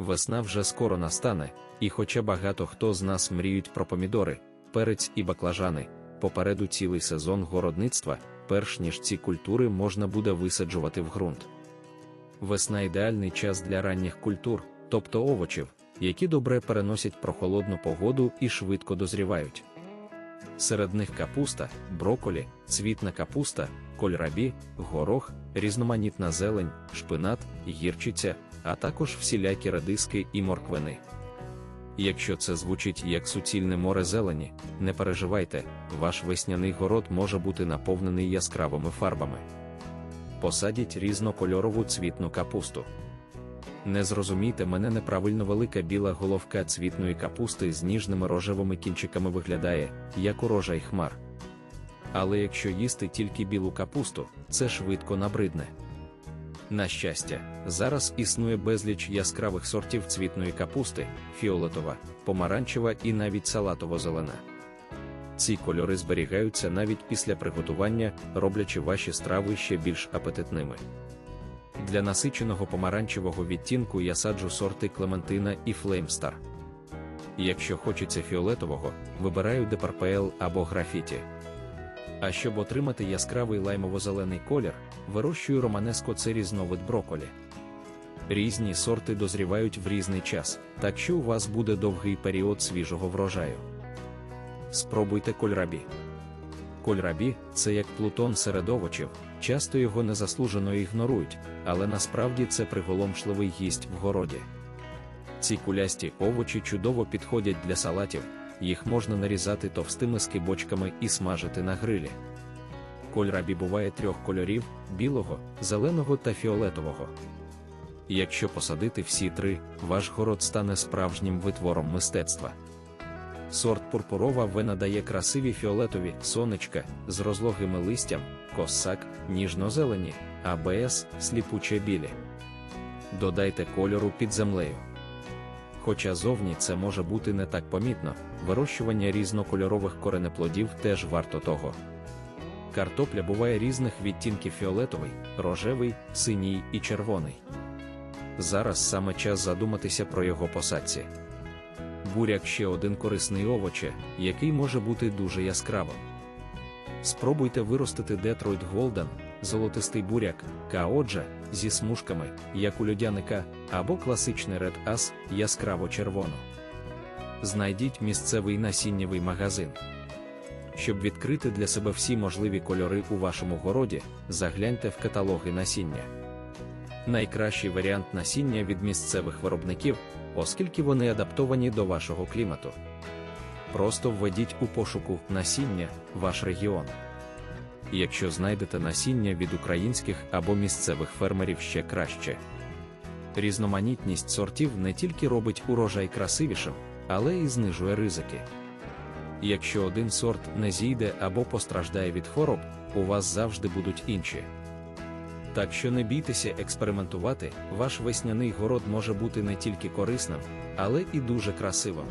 Весна вже скоро настане, і хоча багато хто з нас мріють про помідори, перець і баклажани, попереду цілий сезон городництва, перш ніж ці культури можна буде висаджувати в ґрунт. Весна ідеальний час для ранніх культур, тобто овочів, які добре переносять прохолодну погоду і швидко дозрівають. Серед них капуста, броколі, цвітна капуста, кольрабі, горох, різноманітна зелень, шпинат, гірчиця, а також всілякі редиски і морквини. Якщо це звучить як суцільне море зелені, не переживайте, ваш весняний город може бути наповнений яскравими фарбами. Посадіть різнокольорову цвітну капусту. Не зрозумійте мене неправильно велика біла головка цвітної капусти з ніжними рожевими кінчиками виглядає, як урожай хмар. Але якщо їсти тільки білу капусту, це швидко набридне. На щастя, зараз існує безліч яскравих сортів цвітної капусти, фіолетова, помаранчева і навіть салатово-зелена. Ці кольори зберігаються навіть після приготування, роблячи ваші страви ще більш апетитними. Для насиченого помаранчевого відтінку я саджу сорти Клементина і Флеймстар. Якщо хочеться фіолетового, вибираю Депарпеел або графіті. А щоб отримати яскравий лаймово-зелений колір, вирощую романеско це різновид броколі. Різні сорти дозрівають в різний час, так що у вас буде довгий період свіжого врожаю. Спробуйте кольрабі. Кольрабі це як плутон серед овочів, часто його незаслужено ігнорують, але насправді це приголомшливий гість в городі. Ці кулясті овочі чудово підходять для салатів, їх можна нарізати товстими скибочками і смажити на грилі. Кольрабі буває трьох кольорів: білого, зеленого та фіолетового. Якщо посадити всі три, ваш город стане справжнім витвором мистецтва. Сорт пурпурова вена дає красиві фіолетові сонечка з розлогими листям, косак, ніжно-зелені, АБС, сліпуче білі. Додайте кольору під землею. Хоча зовні це може бути не так помітно, вирощування різнокольорових коренеплодів теж варто того. Картопля буває різних відтінків фіолетовий, рожевий, синій і червоний. Зараз саме час задуматися про його посадці. Буряк ще один корисний овоче, який може бути дуже яскравим. Спробуйте виростити Детройт Голден, золотистий буряк, каоджа зі смужками, як у льодяника, або класичний Red As яскраво червоно. Знайдіть місцевий насіннєвий магазин. Щоб відкрити для себе всі можливі кольори у вашому городі, загляньте в каталоги насіння. Найкращий варіант насіння від місцевих виробників, оскільки вони адаптовані до вашого клімату. Просто введіть у пошуку насіння ваш регіон. Якщо знайдете насіння від українських або місцевих фермерів ще краще. Різноманітність сортів не тільки робить урожай красивішим, але й знижує ризики. Якщо один сорт не зійде або постраждає від хвороб, у вас завжди будуть інші. Так що не бійтеся експериментувати, ваш весняний город може бути не тільки корисним, але і дуже красивим.